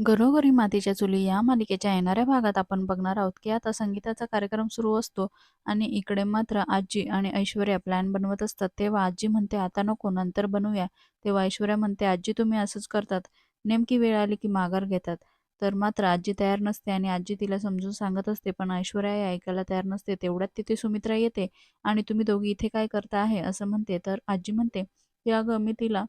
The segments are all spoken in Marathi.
घरोघरी मातीच्या चुली या मालिकेच्या येणाऱ्या भागात आपण बघणार आहोत की आता संगीताचा कार्यक्रम सुरू असतो आणि इकडे मात्र आजी आणि ऐश्वर्या प्लॅन बनवत असतात. तेव्हा आजी म्हणते आता नको नंतर बनवूया. तेव्हा ऐश्वर्या म्हणते आजी तुम्ही असंच करतात. नेमकी वेळ आली की माघार घेतात. तर मात्र आजी तयार नसते आणि आजी तिला समजून सांगत असते पण ऐश्वर्या हे ऐकायला तयार नसते. तेवढ्यात तिथे सुमित्रा येते आणि तुम्ही दोघी इथे काय करता आहे? असं म्हणते. तर आजी म्हणते की अगं मी तिला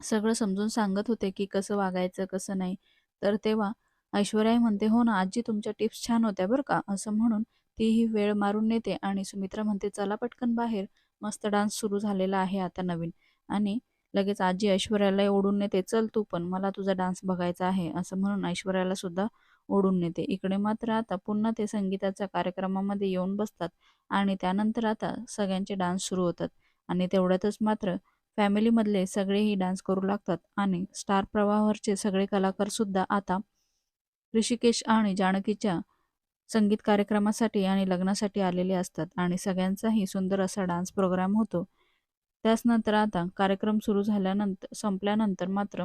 सगळं समजून सांगत होते की कसं वागायचं कसं नाही. तर तेव्हा ऐश्वर्याही म्हणते हो ना आजी तुमच्या टिप्स छान होत्या बरं का. असं म्हणून तीही वेळ मारून नेते आणि सुमित्रा म्हणते चला पटकन बाहेर. मस्त डान्स सुरू झालेला आहे आता नवीन. आणि लगेच आजी ऐश्वर्याला ओढून नेते चल तू पण मला तुझा डान्स बघायचा आहे. असं म्हणून ऐश्वर्याला सुद्धा ओढून नेते. इकडे मात्र आता पुन्हा ते संगीताच्या कार्यक्रमामध्ये येऊन बसतात आणि त्यानंतर आता सगळ्यांचे डान्स सुरू होतात. आणि तेवढ्यातच मात्र फॅमिलीमधले सगळेही डान्स करू लागतात आणि स्टार प्रवाहावरचे सगळे कलाकारसुद्धा आता ऋषिकेश आणि जानकीच्या संगीत कार्यक्रमासाठी आणि लग्नासाठी आलेले असतात आणि सगळ्यांचाही सुंदर असा डान्स प्रोग्राम होतो. त्याचनंतर आता कार्यक्रम सुरू झाल्यानंतर संपल्यानंतर मात्र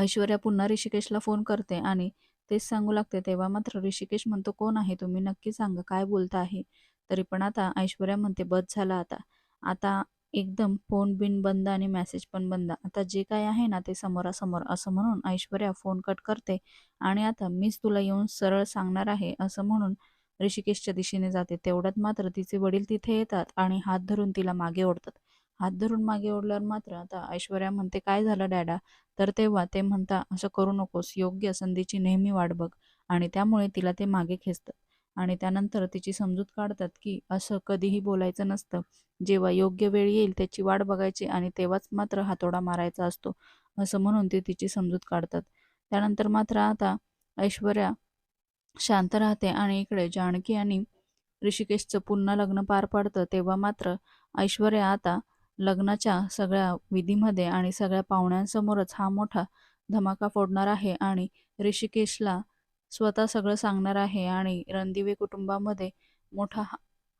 ऐश्वर्या पुन्हा ऋषिकेशला फोन करते आणि तेच सांगू लागते तेव्हा मात्र ऋषिकेश म्हणतो कोण आहे? तुम्ही नक्की सांगा काय बोलता आहे? तरी पण आता ऐश्वर्या म्हणते बस झाला आता. आता एकदम फोन बिन बंद आणि मेसेज पण बंद. आता जे काय आहे ना ते समोरासमोर असं म्हणून ऐश्वर्या फोन कट करते आणि आता मीच तुला येऊन सरळ सांगणार आहे असं म्हणून ऋषिकेशच्या दिशेने जाते. तेवढ्यात मात्र तिचे वडील तिथे येतात आणि हात धरून तिला मागे ओढतात. हात धरून मागे ओढल्यावर मात्र आता ऐश्वर्या म्हणते काय झालं डॅडा? तर तेव्हा ते म्हणता असं करू नकोस योग्य संधीची नेहमी वाट बघ. आणि त्यामुळे तिला ते मागे खेचतात. आणि त्यानंतर तिची समजूत काढतात की असं कधीही बोलायचं नसतं. जेव्हा योग्य वेळ येईल त्याची वाट बघायची आणि तेव्हाच मात्र हातोडा मारायचा असतो असं म्हणून ते तिची समजूत काढतात. त्यानंतर मात्र आता ऐश्वर्या शांत राहते आणि इकडे जानकी आणि ऋषिकेशचं पुन्हा लग्न पार पडतं तेव्हा मात्र ऐश्वर्या आता लग्नाच्या सगळ्या विधीमध्ये आणि सगळ्या पाहुण्यांसमोरच हा मोठा धमाका फोडणार आहे आणि ऋषिकेशला स्वतः सगळं सांगणार आहे आणि रणदिवे कुटुंबामध्ये मोठा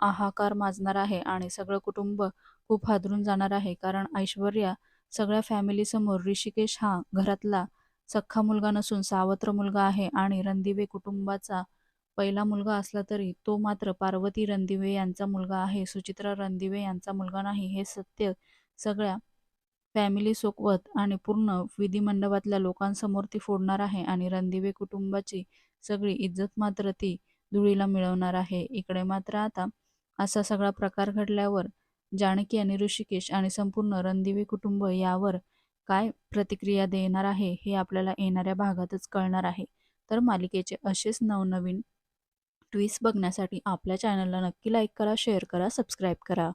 हाहाकार माजणार आहे आणि सगळं कुटुंब खूप हादरून जाणार आहे. कारण ऐश्वर्या सगळ्या फॅमिलीसमोर ऋषिकेश हा घरातला सख्खा मुलगा नसून सावत्र मुलगा आहे आणि रणदिवे कुटुंबाचा पहिला मुलगा असला तरी तो मात्र पार्वती रणदिवे यांचा मुलगा आहे. सुचित्रा रणदिवे यांचा मुलगा नाही. हे सत्य सगळ्या फॅमिली सोबत आणि पूर्ण विधिमंडपातल्या लोकांसमोर ती फोडणार आहे आणि रणदिवे कुटुंबाची सगळी इज्जत मात्र ती धुळीला मिळवणार आहे. इकडे मात्र आता असा सगळा प्रकार घडल्यावर जानकी आणि ऋषिकेश आणि संपूर्ण रणदिवे कुटुंब यावर काय प्रतिक्रिया देणार आहे हे आपल्याला येणाऱ्या भागातच कळणार आहे. तर मालिकेचे असेच नवनवीन ट्विस्ट बघण्यासाठी आपल्या चॅनलला नक्की लाईक करा शेअर करा सबस्क्राईब करा.